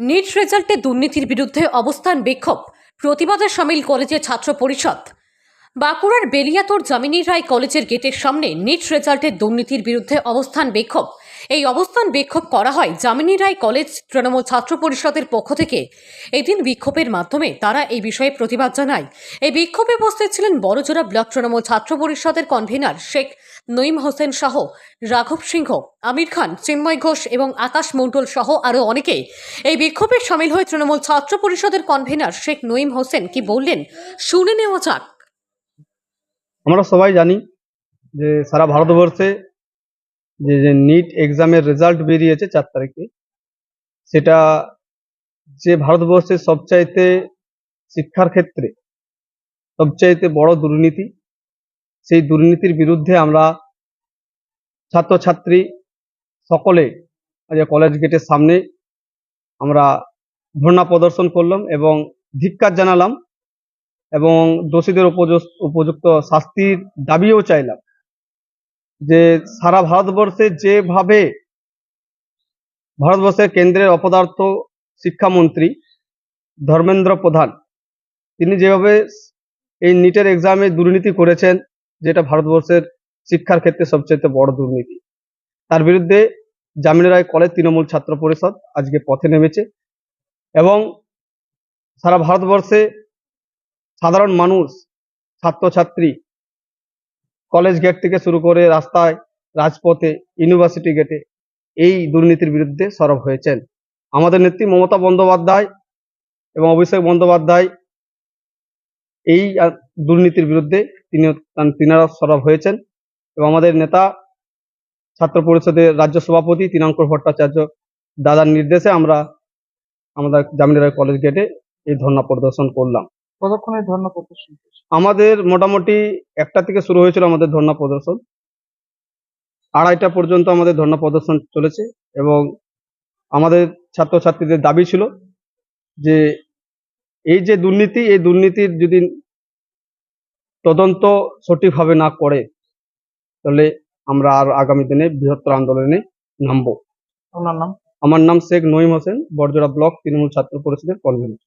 NEET রেজাল্টে দুর্নীতির বিরুদ্ধে অবস্থান বিক্ষোভ। প্রতিবাদে সামিল কলেজের ছাত্র পরিষদ। বাঁকুড়ার বেলিয়াতোর জামিনী রায় কলেজের গেটের সামনে নিট রেজাল্টের দুর্নীতির বিরুদ্ধে অবস্থান বিক্ষোভ। এই অবস্থান বিক্ষোভ করা হয় জামিনী রায় কলেজ তৃণমূল ছাত্র পরিষদের পক্ষ থেকে। এদিন বিক্ষোভের মাধ্যমে তারা এই বিষয়ে প্রতিবাদ জানায়। এই বিক্ষোভে উপস্থিত ছিলেন বড়জোড়া ব্লক তৃণমূল ছাত্র পরিষদের কনভেনার শেখ নঈম হোসেন সহ রাঘব সিংহ, আমির খান, চিন্ময় ঘোষ এবং আকাশ মণ্ডল সহ আরও অনেকে। এই বিক্ষোভে সামিল হয়ে তৃণমূল ছাত্র পরিষদের কনভেনার শেখ নঈম হোসেন কি বললেন, শুনে নেওয়া যাক। আমরা সবাই জানি যে সারা ভারতবর্ষে যে যে নিট এক্সামের রেজাল্ট বেরিয়েছে চার তারিখে, সেটা যে ভারতবর্ষের সবচাইতে শিক্ষার ক্ষেত্রে সবচাইতে বড় দুর্নীতি, সেই দুর্নীতির বিরুদ্ধে আমরা ছাত্রছাত্রী সকলে আজ কলেজ গেটের সামনে আমরা ধর্ণা প্রদর্শন করলাম এবং ধিক্কার জানালাম এবং দোষীদের উপযুক্ত শাস্তির দাবিও চাইলাম। যে সারা ভারতবর্ষে যেভাবে ভারতবর্ষের কেন্দ্রের অপদার্থ শিক্ষামন্ত্রী ধর্মেন্দ্র প্রধান, তিনি যেভাবে এই নিটের এক্সামে দুর্নীতি করেছেন, যেটা ভারতবর্ষের শিক্ষার ক্ষেত্রে সবচেয়ে বড় দুর্নীতি। তার বিরুদ্ধে জামিনী রায় কলেজ তৃণমূল ছাত্র পরিষদ আজকে পথে নেমেছে এবং সারা ভারতবর্ষে সাধারণ মানুষ, ছাত্রছাত্রী কলেজ গেট থেকে শুরু করে রাস্তায়, রাজপথে ইউনিভার্সিটি গেটে এই দুর্নীতির বিরুদ্ধে সরব হয়েছেন। আমাদের নেত্রী মমতা বন্দ্যোপাধ্যায় এবং অভিষেক বন্দ্যোপাধ্যায় এই দুর্নীতির বিরুদ্ধে তিনি তিনারা সরব হয়েছেন এবং আমাদের নেতা ছাত্র পরিষদের রাজ্য সভাপতি তিনাঙ্কর ভট্টাচার্য দাদার নির্দেশে আমরা আমাদের জামিনী রায় কলেজ গেটে এই ধর্ণা প্রদর্শন করলাম। কতক্ষণের ধর্ণা প্রদর্শন আমাদের মোটামুটি একটা থেকে শুরু হয়েছিল আমাদের ধর্ণা প্রদর্শন। আড়াইটা পর্যন্ত আমাদের ধর্ণা প্রদর্শন চলেছে এবং আমাদের ছাত্রছাত্রীদের দাবি ছিল যে এই যে দুর্নীতি এই দুর্নীতির যদি তদন্ত সঠিকভাবে না করে তাহলে আমরা আর আগামী দিনে বৃহত্তর আন্দোলনে নামবো। নাম? আমার নাম শেখ নঈম হোসেন বড়জোড়া ব্লক তৃণমূল ছাত্র পরিষদের কনভেনর